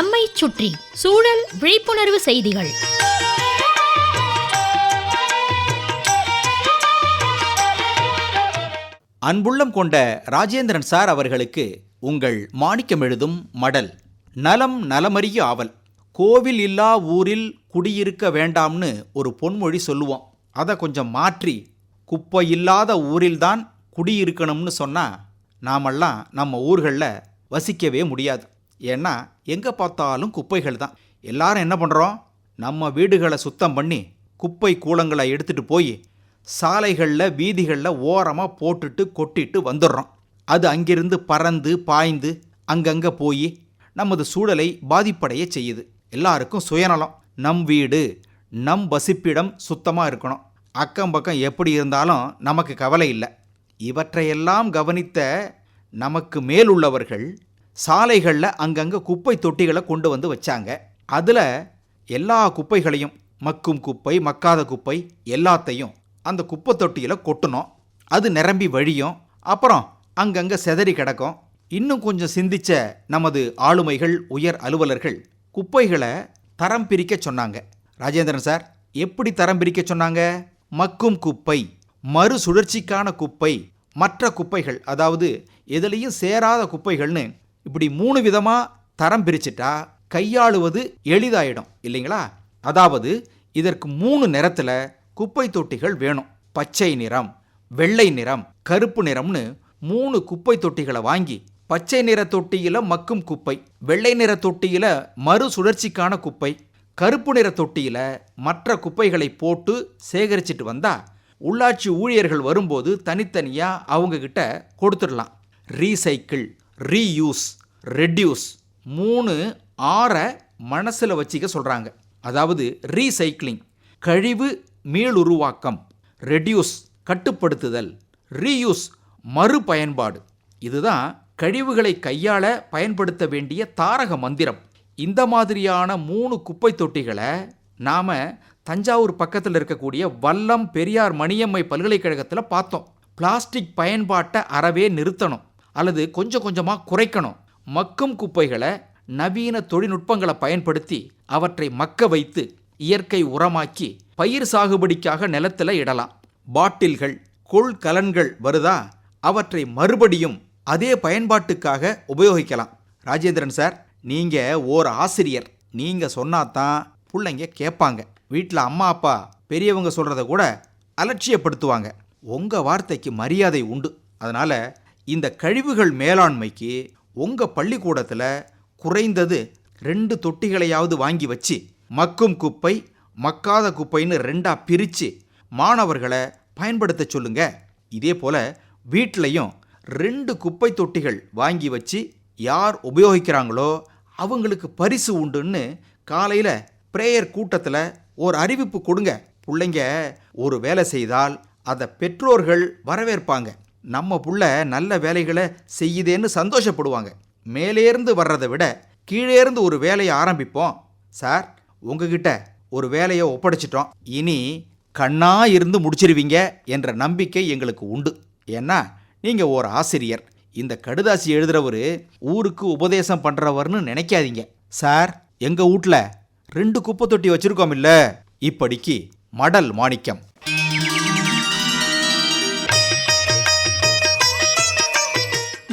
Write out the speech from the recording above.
நம்மை சுற்றி சூழல் விழிப்புணர்வு செய்திகள். அன்புள்ளம் கொண்ட ராஜேந்திரன் சார் அவர்களுக்கு உங்கள் மாணிக்கம் எழுதும் மடல் நலம் நலமறிய ஆவல். கோவில் இல்லா ஊரில் குடியிருக்க வேண்டாம்னு ஒரு பொன்மொழி சொல்லுவோம். அதை கொஞ்சம் மாற்றி குப்பை இல்லாத ஊரில்தான் குடியிருக்கணும்னு சொன்னால் நாமெல்லாம் நம்ம ஊர்களில் வசிக்கவே முடியாது. ஏன்னா எங்கே பார்த்தாலும் குப்பைகள் தான். எல்லாரும் என்ன பண்ணுறோம் நம்ம வீடுகளை சுத்தம் பண்ணி குப்பை கூலங்களை எடுத்துகிட்டு போய் சாலைகளில் வீதிகளில் ஓரமாக போட்டுட்டு கொட்டிட்டு வந்துடுறோம். அது அங்கிருந்து பறந்து பாய்ந்து அங்கங்கே போய் நமது சூழலை பாதிப்படைய செய்யுது. எல்லாருக்கும் சுயநலம். நம் வீடு நம் வசிப்பிடம் சுத்தமாக இருக்கணும். அக்கம் பக்கம் எப்படி இருந்தாலும் நமக்கு கவலை இல்லை. இவற்றையெல்லாம் கவனித்த நமக்கு மேலுள்ளவர்கள் சாலைகளில் அங்கங்கே குப்பை தொட்டிகளை கொண்டு வந்து வச்சாங்க. அதில் எல்லா குப்பைகளையும் மக்கும் குப்பை மக்காத குப்பை எல்லாத்தையும் அந்த குப்பை தொட்டியில் கொட்டணும் அது நிரம்பி வழியும். அப்புறம் அங்கங்கே செதறி கிடக்கும். இன்னும் கொஞ்சம் சிந்திச்ச நமது ஆளுமைகள் உயர் அலுவலர்கள் குப்பைகளை தரம் பிரிக்க சொன்னாங்க. ராஜேந்திரன் சார் எப்படி தரம் பிரிக்க சொன்னாங்க? மக்கும் குப்பை மறுசுழற்சிக்கான குப்பை மற்ற குப்பைகள் அதாவது எதுலேயும் சேராத குப்பைகள்னு இப்படி மூணு விதமாக தரம் பிரிச்சிட்டா கையாளுவது எளிதாயிடும் இல்லைங்களா? அதாவது இதற்கு மூணு நிறத்தில் குப்பை தொட்டிகள் வேணும். பச்சை நிறம் வெள்ளை நிறம் கருப்பு நிறம்னு மூணு குப்பை தொட்டிகளை வாங்கி பச்சை நிற தொட்டியில் மக்கும் குப்பை வெள்ளை நிற தொட்டியில் மறுசுழற்சிக்கான குப்பை கருப்பு நிற தொட்டியில் மற்ற குப்பைகளை போட்டு சேகரிச்சிட்டு வந்தா உள்ளாட்சி ஊழியர்கள் வரும்போது தனித்தனியாக அவங்கக்கிட்ட கொடுத்துடலாம். ரீசைக்கிள் ரீயூஸ் ரெடியூஸ் மூணு ஆறை மனசில் வச்சிக்க சொல்கிறாங்க அதாவது ரீசைக்ளிங் கழிவு மீளுருவாக்கம் ரெடியூஸ் கட்டுப்படுத்துதல் ரீயூஸ் மறுபயன்பாடு. இதுதான் கழிவுகளை கையாள பயன்படுத்த வேண்டிய தாரக மந்திரம். இந்த மாதிரியான மூணு குப்பை தொட்டிகளை நாம் தஞ்சாவூர் பக்கத்தில் இருக்கக்கூடிய வல்லம் பெரியார் மணியம்மை பல்கலைக்கழகத்தில் பார்த்தோம். பிளாஸ்டிக் பயன்பாட்டை அறவே நிறுத்தணும். அல்லது கொஞ்சம் கொஞ்சமாக குறைக்கணும். மக்கும் குப்பைகளை நவீன தொழில்நுட்பங்களை பயன்படுத்தி அவற்றை மக்க வைத்து இயற்கை உரமாக்கி பயிர் சாகுபடிக்காக நிலத்தில் இடலாம். பாட்டில்கள் கொள்கலன்கள் வருதா? அவற்றை மறுபடியும் அதே பயன்பாட்டுக்காக உபயோகிக்கலாம். ராஜேந்திரன் சார் நீங்கள் ஓர் ஆசிரியர். நீங்கள் சொன்னாதான் பிள்ளைங்க கேட்பாங்க. வீட்டில் அம்மா அப்பா பெரியவங்க சொல்கிறத கூட அலட்சியப்படுத்துவாங்க. உங்கள் வார்த்தைக்கு மரியாதை உண்டு. அதனால் இந்த கழிவுகள் மேலாண்மைக்கு உங்கள் பள்ளிக்கூடத்தில் குறைந்தது ரெண்டு தொட்டிகளையாவது வாங்கி வச்சு மக்கும் குப்பை மக்காத குப்பைன்னு ரெண்டாக பிரித்து மாணவர்களை பயன்படுத்த சொல்லுங்க. இதே போல் வீட்லேயும் ரெண்டு குப்பை தொட்டிகள் வாங்கி வச்சு யார் உபயோகிக்கிறாங்களோ அவங்களுக்கு பரிசு உண்டுன்னு காலையில் ப்ரேயர் கூட்டத்தில் ஒரு அறிவிப்பு கொடுங்க. பிள்ளைங்க ஒரு வேலை செய்தால் அதை பெற்றோர்கள் வரவேற்பாங்க. நம்ம புள்ள நல்ல வேலைகளை செய்யுதேன்னு சந்தோஷப்படுவாங்க. மேலேருந்து வர்றதை விட கீழேருந்து ஒரு வேலையை ஆரம்பிப்போம். சார் உங்ககிட்ட ஒரு வேலையை ஒப்படைச்சிட்டோம். இனி கண்ணா இருந்து முடிச்சிருவீங்க என்ற நம்பிக்கை எங்களுக்கு உண்டு. ஏன்னா நீங்கள் ஒரு ஆசிரியர். இந்த கடுதாசி எழுதுறவர் ஊருக்கு உபதேசம் பண்ணுறவர்னு நினைக்காதீங்க. சார் எங்கள் வீட்டில் ரெண்டு குப்பை தொட்டி வச்சுருக்கோம் இல்லை? இப்படிக்கு மடல் மாணிக்கம்.